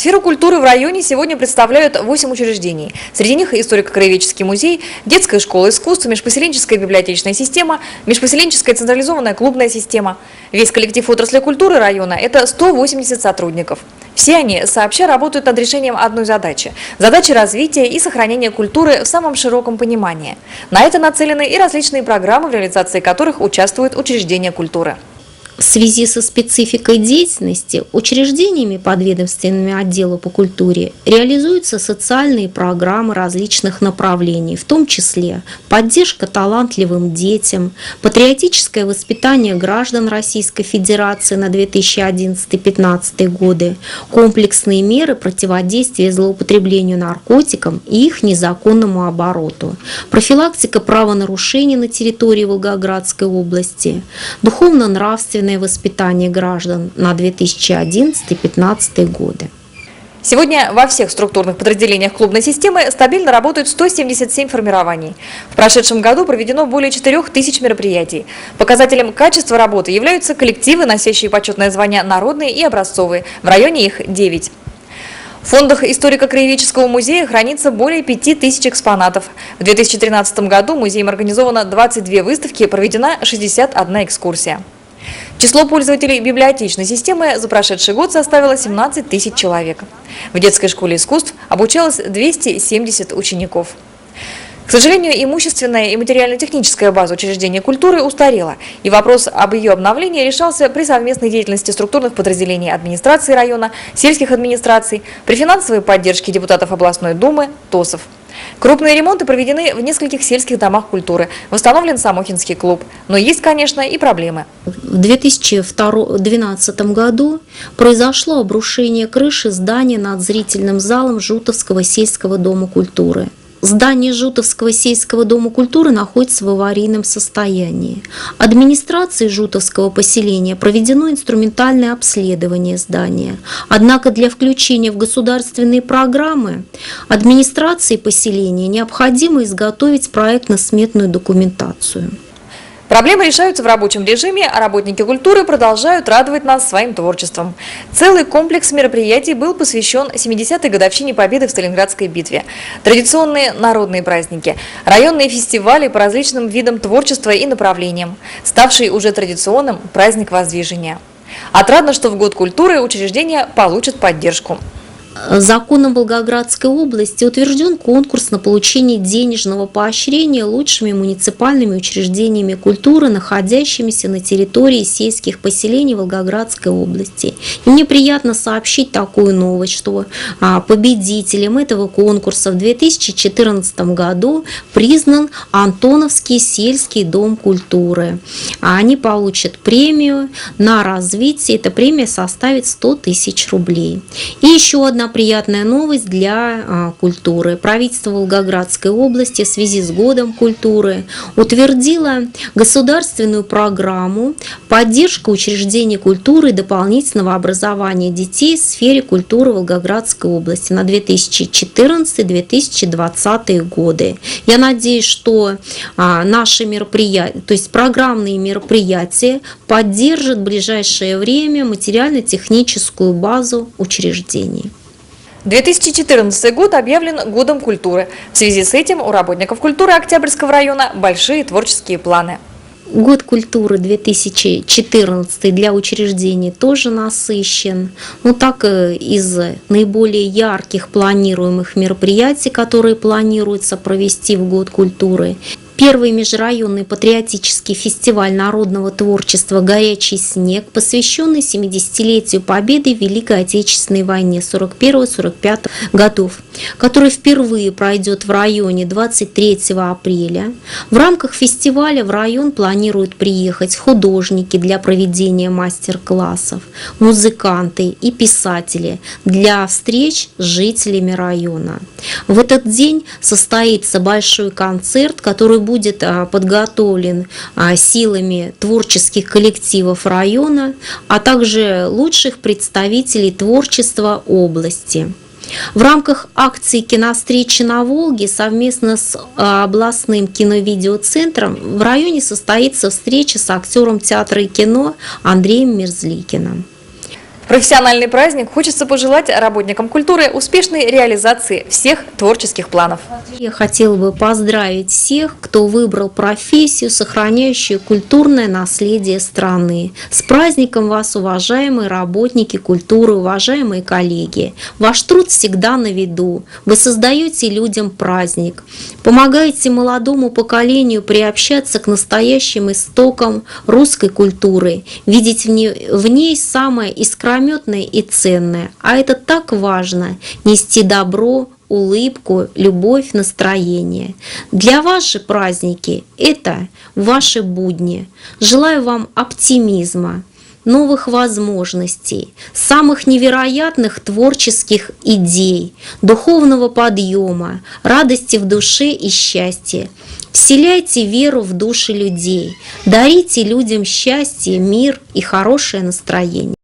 Сферу культуры в районе сегодня представляют 8 учреждений. Среди них историко-краеведческий музей, детская школа искусств, межпоселенческая библиотечная система, межпоселенческая централизованная клубная система. Весь коллектив отрасли культуры района – это 180 сотрудников. Все они сообща работают над решением одной задачи – задачи развития и сохранения культуры в самом широком понимании. На это нацелены и различные программы, в реализации которых участвуют учреждения культуры. В связи со спецификой деятельности учреждениями подведомственными отделу по культуре реализуются социальные программы различных направлений, в том числе поддержка талантливым детям, патриотическое воспитание граждан Российской Федерации на 2011-2015 годы, комплексные меры противодействия злоупотреблению наркотикам и их незаконному обороту, профилактика правонарушений на территории Волгоградской области, духовно-нравственное общественное воспитание граждан на 2011-2015 годы. Сегодня во всех структурных подразделениях клубной системы стабильно работают 177 формирований. В прошедшем году проведено более 4000 мероприятий. Показателем качества работы являются коллективы, носящие почетное звание народные и образцовые. В районе их 9. В фондах историко-краеведческого музея хранится более 5000 экспонатов. В 2013 году музеем организовано 22 выставки, проведена 61 экскурсия. Число пользователей библиотечной системы за прошедший год составило 17 тысяч человек. В детской школе искусств обучалось 270 учеников. К сожалению, имущественная и материально-техническая база учреждения культуры устарела, и вопрос об ее обновлении решался при совместной деятельности структурных подразделений администрации района, сельских администраций, при финансовой поддержке депутатов областной думы, ТОСов. Крупные ремонты проведены в нескольких сельских домах культуры. Восстановлен Самохинский клуб. Но есть, конечно, и проблемы. В 2012 году произошло обрушение крыши здания над зрительным залом Жутовского сельского дома культуры. Здание Жутовского сельского дома культуры находится в аварийном состоянии. Администрацией Жутовского поселения проведено инструментальное обследование здания. Однако для включения в государственные программы администрации поселения необходимо изготовить проектно-сметную документацию. Проблемы решаются в рабочем режиме, а работники культуры продолжают радовать нас своим творчеством. Целый комплекс мероприятий был посвящен 70-й годовщине победы в Сталинградской битве. Традиционные народные праздники, районные фестивали по различным видам творчества и направлениям, ставший уже традиционным праздник Воздвижения. Отрадно, что в год культуры учреждения получат поддержку. Законом Волгоградской области утвержден конкурс на получение денежного поощрения лучшими муниципальными учреждениями культуры, находящимися на территории сельских поселений Волгоградской области. И мне приятно сообщить такую новость, что а, победителем этого конкурса в 2014 году признан Антоновский сельский дом культуры. Они получат премию на развитие. Эта премия составит 100 тысяч рублей. И еще одна приятная новость для а, культуры. Правительство Волгоградской области в связи с годом культуры утвердило государственную программу поддержка учреждений культуры и дополнительного образования детей в сфере культуры Волгоградской области на 2014-2020 годы. Я надеюсь, что а, наши мероприятия, то есть программные мероприятия поддержат в ближайшее время материально-техническую базу учреждений. 2014 год объявлен годом культуры. В связи с этим у работников культуры Октябрьского района большие творческие планы. Год культуры 2014 для учреждений тоже насыщен. Ну так э, из наиболее ярких планируемых мероприятий, которые планируется провести в год культуры, Первый межрайонный патриотический фестиваль народного творчества «Горячий снег», посвященный 70-летию победы в Великой Отечественной войне 41-45 годов, который впервые пройдет в районе 23 апреля. В рамках фестиваля в район планируют приехать художники для проведения мастер-классов, музыканты и писатели для встреч с жителями района. В этот день состоится большой концерт, который будет а, подготовлен а, силами творческих коллективов района, а также лучших представителей творчества области. В рамках акции «Киностречи на Волге» совместно с а, областным киновидеоцентром в районе состоится встреча с актером театра и кино Андреем Мерзликиным. Профессиональный праздник хочется пожелать работникам культуры успешной реализации всех творческих планов. Я хотела бы поздравить всех, кто выбрал профессию, сохраняющую культурное наследие страны. С праздником вас, уважаемые работники культуры, уважаемые коллеги. Ваш труд всегда на виду. Вы создаете людям праздник, помогаете молодому поколению приобщаться к настоящим истокам русской культуры, видеть в ней, в ней самое искрометное и ценное. А это так важно – нести добро, улыбку, любовь, настроение. Для вас же праздники – это ваши будни. Желаю вам оптимизма, новых возможностей, самых невероятных творческих идей, духовного подъема, радости в душе и счастья. Вселяйте веру в души людей, дарите людям счастье, мир и хорошее настроение.